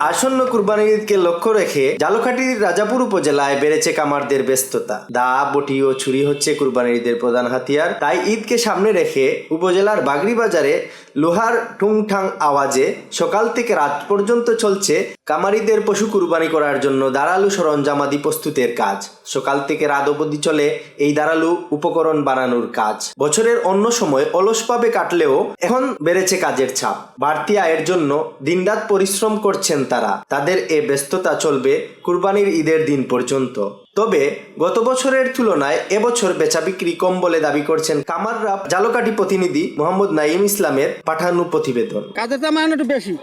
আসন্ন কুরবানির ঈদকে লক্ষ্য রেখে জালকাঠির রাজাপুর উপজেলায় বেড়েছে কামারদের ব্যস্ততা। দা, বটি ও ছুরি হচ্ছে কুরবানির ঈদের প্রধান হাতিয়ার। তাই ঈদকে সামনে রেখে উপজেলার বাগরি বাজারে লোহার ঠুংঠাং আওয়াজে সকাল থেকে রাত পর্যন্ত চলছে কামারিদের পশু কুরবানি করার জন্য দাঁড়ালু সরঞ্জামাদি প্রস্তুতের কাজ। সকাল থেকে রাত অবধি চলে এই দাঁড়ালু উপকরণ বানানোর কাজ। বছরের অন্য সময় অলসভাবে কাটলেও এখন বেড়েছে কাজের চাপ বাড়তি আয়ের জন্য দিনরাত পরিশ্রম করছেন তারা। তাদের এ ব্যস্ততা চলবে কুরবানির ঈদের দিন পর্যন্ত। তবে গত বছরের তুলনায় এবছর বেচা বিক্রি কম বলে দাবি করছেন কামাররা। জালকাঠি প্রতিনিধি মোহাম্মদ নাইম ইসলামের পাঠানো প্রতিবেদন। কাজের দাম একটু বেশি।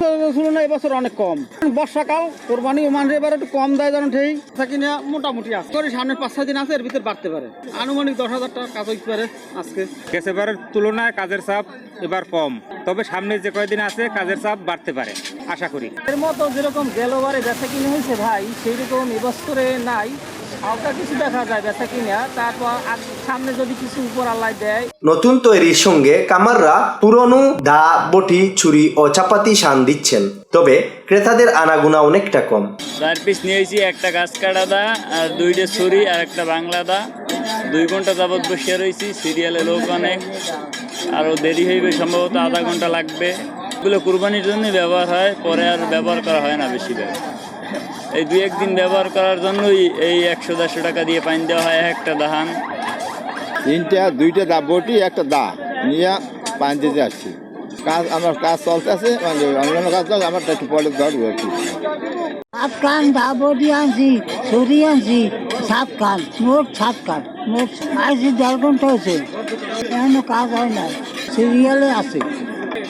তুলনায় এবছর অনেক কম। বর্ষাকাল কোরবানি মানে এবার একটু কম দেয় যেন ঠিক? থাকি না মোটামুটি আছে। তোর সামনে পাঁচ ছয় দিন আছে এর ভিতর বাড়তে পারে। আনুমানিক দশ হাজার টাকা কাজ হইতে পারে আজকে। গেছেবারের তুলনায় কাজের চাপ এবার কম। তবে সামনে যে কয়দিন আছে কাজের চাপ বাড়তে পারে আশা করি। এর মতো যেরকম গেলবারে বেচা কিনে হয়েছে ভাই সেই রকম এবছরে নাই। হালকা কিছু দেখা যায় বেচা কিনা তারপর সামনে যদি কিছু উপর আল্লাহ দেয়। নতুন তৈরির সঙ্গে কামাররা পুরনো দা বটি ছুরি ও চাপাতি শান দিচ্ছেন। তবে ক্রেতাদের আনাগুনা অনেকটা কম। চার পিস নিয়েছি একটা গাছ কাটা দা আর দুইটা ছুরি আর একটা বাংলা দা। দুই ঘণ্টা যাবৎ বসে রয়েছি সিরিয়ালে লোক অনেক। আরও দেরি হইবে সম্ভবত আধা ঘণ্টা লাগবে। এগুলো কুরবানির জন্য ব্যবহার হয় পরে আর ব্যবহার করা হয় না বেশি বেশিরভাগ এই দুই একদিন ব্যবহার করার জন্যই এই একশো দেড়শো টাকা দিয়ে পানি দেওয়া হয় এক একটা দাহান তিনটা দুইটা দা বটি একটা দা নিয়ে পানি দিতে আসছি। কাজ আমার কাজ চলতে আছে মানে অন্যান্য কাজ চলছে আমার একটু পরে ধরবো আর কি। সাত কান ডাবডি আনছি ছড়ি আনছি সাত কান মোট সাত কান মোট আইসি দেড় ঘণ্টা হয়েছে এখনও কাজ হয় না সিরিয়ালে আছে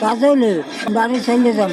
কাজ হইলে বাড়ি চলে যাব।